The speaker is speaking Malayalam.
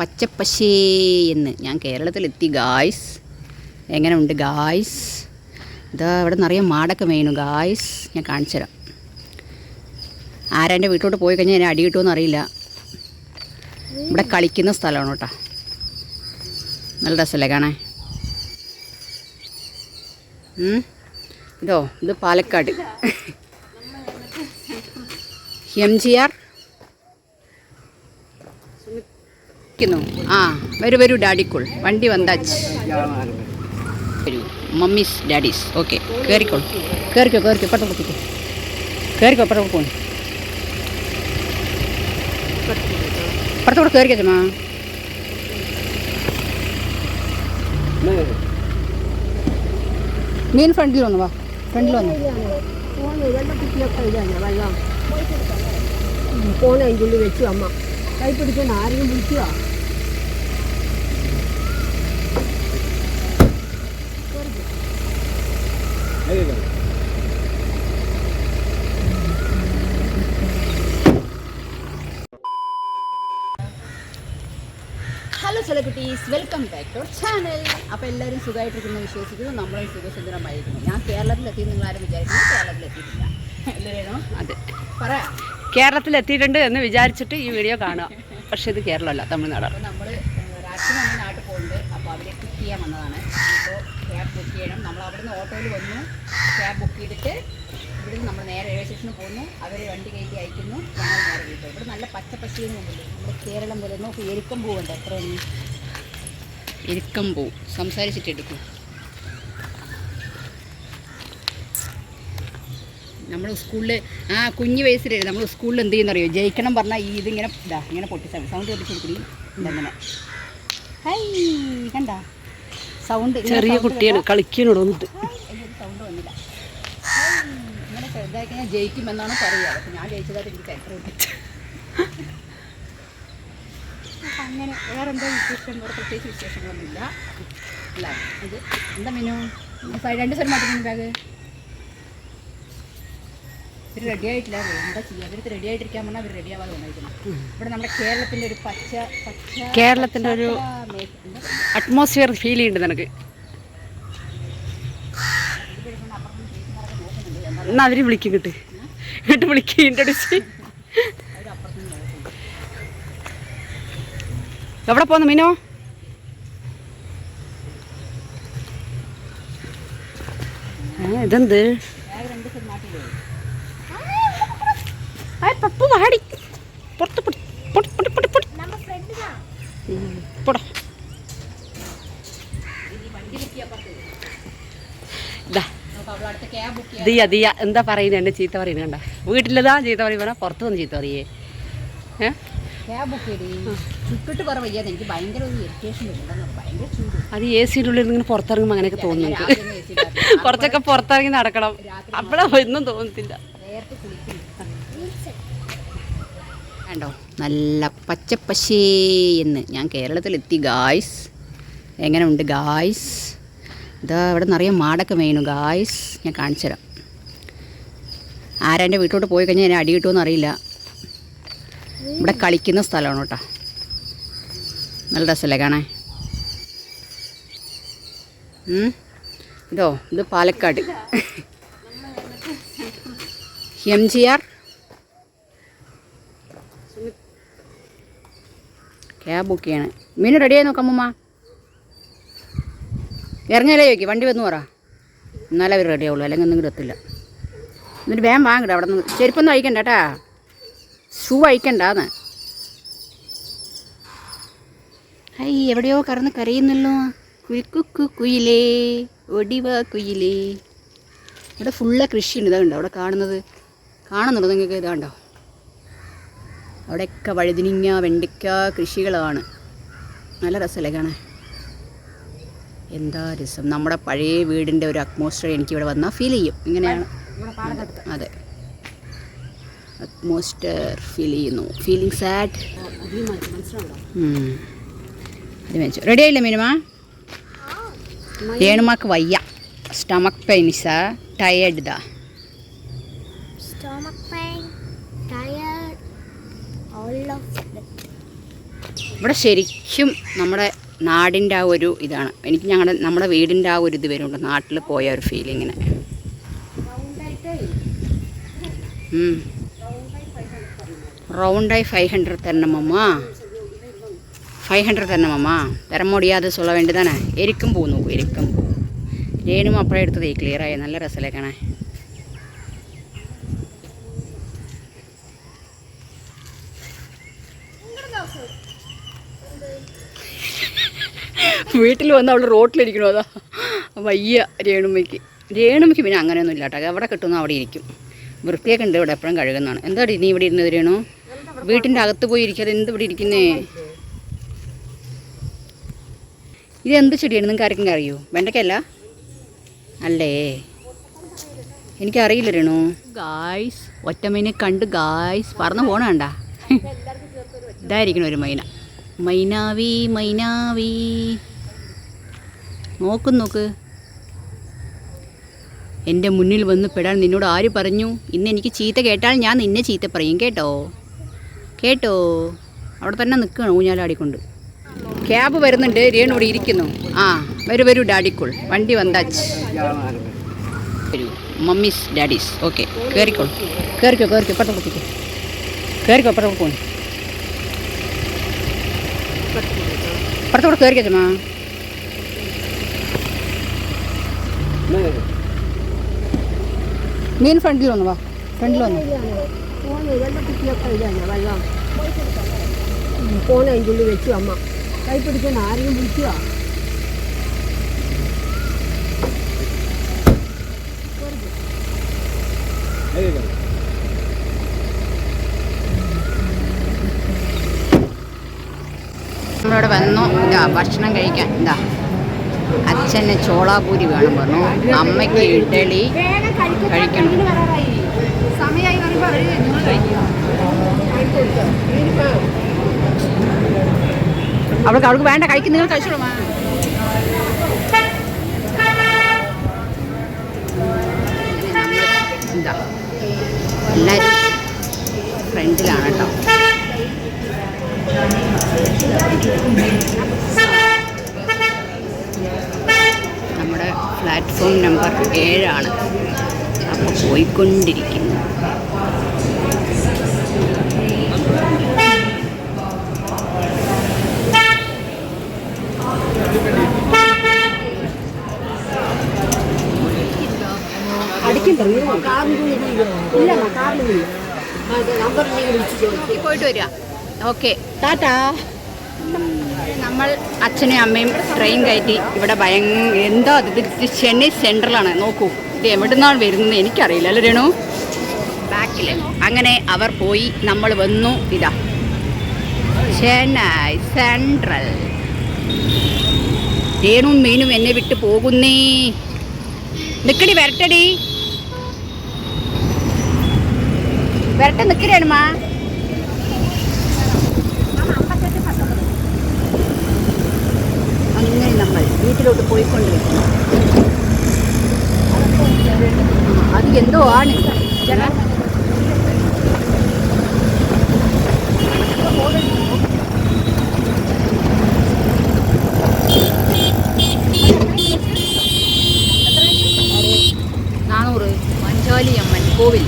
പച്ചപ്പശേ എന്ന്. ഞാൻ കേരളത്തിലെത്തി ഗായ്സ് എങ്ങനെ ഉണ്ട് ഗായ്സ് ഇതാ ഇവിടെ നിറയെ മാടൊക്കെ മേയുന്നു ഗായ്സ് ഞാൻ കാണിച്ചു തരാം. ആരാ എന്റെ വീട്ടിലോട്ട് പോയി കഴിഞ്ഞാൽ എന്നെ അടി കിട്ടുമെന്ന് അറിയില്ല ഇവിടെ കളിക്കുന്ന സ്ഥലമാണ് കേട്ടോ. നല്ല രസമല്ലേ കാണാൻ? ഉം. ഇതോ ഇത് പാലക്കാട്. M G R? ആ വരൂ വരൂ ഡാഡിക്കുൾ. വണ്ടി വന്താച്ച് മമ്മീസ് ഡാഡീസ്. ഓക്കെ കയറിക്കോളൂ കയറിക്കോ കയറിക്കോ പെട്ടെന്ന് കൊടുത്തിക്കോ കയറിക്കോ പെട്ടെന്ന് പോണു പുറത്തോട്ട് കയറിക്കോ ചമ്മാ മീൻ ഫ്രണ്ടിൽ വന്നു വാ. ഫ്രണ്ടിൽ വന്നു. ഫോൺ അതിന്റെ ഉള്ളിൽ വെച്ചു അമ്മ. കൈ പിടിക്കാൻ ആരെയും വിളിക്കുക hello celebrities welcome back to channel അപ്പോൾ എല്ലാവരും സുഖമായിട്ടിരിക്കുന്നു വിശ്വസിക്കുന്നു. നമ്മളും സുഖസുന്ദരമായിരിക്കുന്നു. ഞാൻ കേരളത്തിലെത്തി നിങ്ങൾ ആരും വിചാരിക്കുന്നു കേരളത്തിലെത്തിയിട്ടില്ല. എല്ലാവരും അതെ. പറയാം കേരളത്തിലെത്തിയിട്ടുണ്ട് എന്ന് വിചാരിച്ചിട്ട് ഈ വീഡിയോ കാണുക. പക്ഷേ ഇത് കേരളമല്ല തമിഴ്നാടാണ്. അപ്പോൾ നമ്മൾ രാത്രി നമ്മൾ നാട്ടിൽ പോകുന്നുണ്ട്. അപ്പോൾ അവിടെ കുക്ക് ചെയ്യാൻ വന്നതാണ്. അപ്പോൾ ക്യാബ് ബുക്ക് ചെയ്യണം. നമ്മൾ അവിടുന്ന് ഓട്ടോയിൽ വന്നു. ക്യാബ് ബുക്ക് ചെയ്തിട്ട് ഇവിടുന്ന് നമ്മൾ നേരെ റെയിൽവേ സ്റ്റേഷനിൽ പോകുന്നു. അവർ വണ്ടി കയറ്റി അയക്കുന്നു. ഞങ്ങൾ നേരെ വീട്ടിൽ ഇവിടെ നല്ല പച്ച പശയും കൊണ്ടില്ലേ നമ്മുടെ കേരളം പോലെ നോക്കി എരുക്കം പൂവുണ്ട് എത്രയാണ് എരുക്കം പൂ സംസാരിച്ചിട്ട് എടുക്കും. നമ്മൾ സ്കൂളിൽ ആ കുഞ്ഞു വയസ്സിലേ നമ്മൾ സ്കൂളിൽ എന്ത് ചെയ്യുന്ന അറിയോ ജയിക്കണം പറഞ്ഞാൽ ഈ ഇതിങ്ങനെ ഇതാ ഇങ്ങനെ പൊട്ടി സൗണ്ട് സൗണ്ട് കൊടുക്കണി ഇതങ്ങനെ ഹൈ കണ്ട? സൗണ്ട് ചെറിയ കുട്ടിയാണ് കളിക്കാനോട് വന്നിട്ട് വന്നില്ല. ഇങ്ങനെ ചെറുതായിട്ട് ഞാൻ ജയിക്കുമെന്നാണ് പറയുക. അപ്പം ഞാൻ ജയിച്ചതായിട്ട് എനിക്ക് എത്ര കിട്ടി അങ്ങനെ വേറെ എന്താ വിശേഷം? വേറെ പ്രത്യേകിച്ച് വിശേഷങ്ങളൊന്നുമില്ല. അല്ല? ഇത് എന്താ മെനു? രണ്ട് സ്ഥലം മാറ്റി ബാഗ് ഇവർ റെഡി ആയിട്ടില്ല. എന്താ ചെയ്യുക? അവർക്ക് റെഡി ആയിട്ടിരിക്കാൻ പറഞ്ഞാൽ അവർ റെഡി ആവാതെ വന്നിരിക്കണം ഇവിടെ നമ്മുടെ കേരളത്തിന്റെ ഒരു പച്ച പച്ച കേരളത്തിന്റെ ഒരു അറ്റ്മോസ്ഫിയർ ഫീൽ ചെയ്യുന്നുണ്ട് നിനക്ക്. എന്നാ അവർ വിളിക്കും കിട്ട് എന്നിട്ട് വിളിക്കും എവിടെ പോന്നു മീനോ? ഇതെന്ത്? പപ്പു വാടി. പുറത്ത് പൊടി. ദിയ ദിയ എന്താ പറയുന്നത് എന്നെ ചീത്ത പറയുന്നത് കണ്ട. വീട്ടിലതാ ചീത്ത പറയുമ്പോൾ പുറത്ത് വന്ന് ചീത്ത പറയേ. അത് എ സിയുടെ ഉള്ളിൽ ഇങ്ങനെ പുറത്തിറങ്ങുമ്പോൾ അങ്ങനെയൊക്കെ തോന്നുന്നു. കുറച്ചൊക്കെ പുറത്തിറങ്ങി നടക്കണം. അപ്പോഴാ ഒന്നും തോന്നത്തില്ല. കണ്ടോ? നല്ല പച്ചപ്പശേ എന്ന്. ഞാൻ കേരളത്തിലെത്തി ഗായ്സ് എങ്ങനെയുണ്ട് ഗായ്സ് ഇതാ ഇവിടെ നിറയെ മാടൊക്കെ വേണു. ഗായ്സ് ഞാൻ കാണിച്ചു തരാം. ആരാ എന്റെ വീട്ടിലോട്ട് പോയി കഴിഞ്ഞാൽ എന്നെ അടി കിട്ടുമെന്ന് അറിയില്ല ഇവിടെ കളിക്കുന്ന സ്ഥലമാണ് കേട്ടോ. നല്ല രസമല്ലേ കാണാൻ? ഉം. ഇതോ ഇത് Palakkad. M G R? Cab book ചെയ്യണം. മീൻ റെഡിയായി നോക്കാം അമ്മൂമ്മ. ഇറങ്ങിയാലേ ചോദിക്കും. വണ്ടി വന്നു പറ. എന്നാലേ അവർ റെഡി ആവുള്ളൂ. അല്ലെങ്കിൽ ഒന്നും എത്തില്ല എന്നിട്ട് വേഗം വാങ്ങണ്ട അവിടെ നിന്ന്. ചെരുപ്പൊന്നും അയക്കണ്ട കേട്ടാ ഷൂ അയക്കണ്ടാന്ന് ഹൈ എവിടെയോ കറന്ന് കരയുന്നല്ലോ. കുരുക്കുക്കു കുയിലേ ഒടിവ കുയിലേ. ഇവിടെ ഫുള്ള് കൃഷിയുണ്ട്. ഇതുണ്ടോ അവിടെ കാണുന്നത്. കാണുന്നുണ്ടോ നിങ്ങൾക്ക്? ഇതാണ്ടോ അവിടെയൊക്കെ വഴുതിനിങ്ങ വെണ്ടിക്ക കൃഷികളാണ്. നല്ല രസമല്ലേ കാണാൻ? എന്താ രസം? നമ്മുടെ പഴയ വീടിന്റെ ഒരു അറ്റ്മോസ്ഫിയർ എനിക്കിവിടെ വന്നാൽ ഫീൽ ചെയ്യും. ഇങ്ങനെയാണ്. അതെ. അറ്റ്മോസ്ഫിയർ ഫീൽ ചെയ്യുന്നു. ഫീലിംഗ് സാഡ് അത് റെഡി ആയില്ലേ മിനിമ? രേണുമാക്ക് വയ്യ. സ്റ്റമക് പെയിൻസാ ടയേർഡ് ദാ. ഇവിടെ ശരിക്കും നമ്മുടെ നാടിൻ്റെ ആ ഒരു ഇതാണ് എനിക്ക് ഞങ്ങളുടെ നമ്മുടെ വീടിൻ്റെ ആ ഒരു ഇത് വരുന്നുണ്ട് നാട്ടിൽ പോയ ഒരു ഫീലിങ്ങിന് റൗണ്ടായി ஃபைவ் ஹண்ட்ரட் தரணுமாம்மா ஃபைவ் ஹண்ட்ரட் தரணுமாம்மா தர முடியாது சொல்ல வேண்டியதானே എരിക്കും പൂ നോക്കൂ എരിക്കും പൂ രേണും അപ്പഴേ എടുത്തതേ ക്ലിയറായി നല്ല രസമല്ലേ കാണാൻ വീട്ടിൽ വന്ന് അവൾ റോട്ടിലിരിക്കണോ. അതാ. വയ്യ രേണുമ്മയ്ക്ക്. രേണുമ്മയ്ക്ക് പിന്നെ അങ്ങനെയൊന്നും ഇല്ല കേട്ടോ. എവിടെ കിട്ടുന്നു അവിടെ ഇരിക്കും. വൃത്തിയൊക്കെ ഉണ്ട് ഇവിടെ എപ്പോഴും കഴുകുന്നതാണ്. എന്താടി നീ ഇവിടെ ഇരുന്നത് രേണു? വീട്ടിന്റെ അകത്ത് പോയി ഇരിക്കാതെ എന്ത് ഇവിടെ ഇരിക്കുന്നേ? ഇത് എന്ത് ചെടിയാണ്? നിങ്ങൾക്ക് ആർക്കെങ്കിലും അറിയോ? വെണ്ടയ്ക്കല്ല അല്ലേ? എനിക്കറിയില്ല രേണു. ഗായ്സ് ഒറ്റമൈനെ കണ്ട് ഗായ്സ് പറന്ന് പോണ കണ്ട. ഇതായിരിക്കണം ഒരു മൈന. മൈനാവി മൈനാവി. നോക്ക് നോക്ക്. എന്റെ മുന്നിൽ വന്ന് പെടാൻ നിന്നോട് ആര് പറഞ്ഞു? ഇന്ന് എനിക്ക് ചീത്ത കേട്ടാൽ ഞാൻ നിന്നെ ചീത്ത പറയും കേട്ടോ? കേട്ടോ? അവിടെ തന്നെ നിൽക്കണം ഊഞ്ഞാലാടിക്കൊണ്ട്. ക്യാബ് വരുന്നുണ്ട് രേണൂടി ഇരിക്കുന്നു. ആ വരൂ വരൂ ഡാഡിക്കുൾ. വണ്ടി വന്നാച്ച് മമ്മീസ് ഡാഡീസ്. ഓക്കെ കയറിക്കോളൂ കയറിക്കോ കയറിക്കോ പെട്ടെന്ന് കൊടുത്തിക്കോ കയറിക്കോ പെട്ടെന്ന് പോകുന്നു പെട്ടെന്ന് കയറിക്കോ മീൻ ഫ്രണ്ടിൽ വന്നു വാ. ഫ്രണ്ടിൽ വന്നു. വെള്ളം വെച്ചു അമ്മ കൈ പിടിക്കാൻ ആരെയും വിളിക്കുക നമ്മളിവിടെ വന്നു. ഇതാ ഭക്ഷണം കഴിക്കാൻ. ഇതാ. അച്ഛന് ചോളാപൂരി വേണം പറഞ്ഞു. അമ്മയ്ക്ക് ഇഡലി കഴിക്കണം. അവൾക്ക് അവൾക്ക് വേണ്ട കഴിക്കും നിങ്ങൾ കഴിച്ചോളൂ. എല്ലാവരും ഫ്രണ്ടിലാണ് കേട്ടോ നമ്മുടെ പ്ലാറ്റ്ഫോം നമ്പർ ഏഴാണ്. അപ്പോൾ പോയിക്കൊണ്ടിരിക്കുന്നു. പോയിട്ട് വരിക. ഓക്കെ. ടാറ്റാ. നമ്മൾ അച്ഛനും അമ്മയും ട്രെയിൻ കയറ്റി ഇവിടെ ഭയങ്കര എന്തോ അത് ചെന്നൈ സെൻട്രലാണ് നോക്കൂ ഇത് എവിടുന്നാണ് വരുന്നത് എനിക്കറിയില്ല അല്ലേ രേണു? ബാക്കിൽ അങ്ങനെ അവർ പോയി നമ്മൾ വന്നു ഇതാ. ചെന്നൈ സെൻട്രൽ രേണും മീനും എന്നെ വിട്ട് പോകുന്നേ. നിക്കടി വരട്ടടി. വരട്ടെ നിക്കരേണുമാ അങ്ങനെ നമ്മൾ വീട്ടിലോട്ട് പോയിക്കൊണ്ടിരിക്കുന്നു അത് എന്തോ ആണ് ചേട്ടാ നാനൂറ് മഞ്ചാലി അമ്മൻ കോവിൽ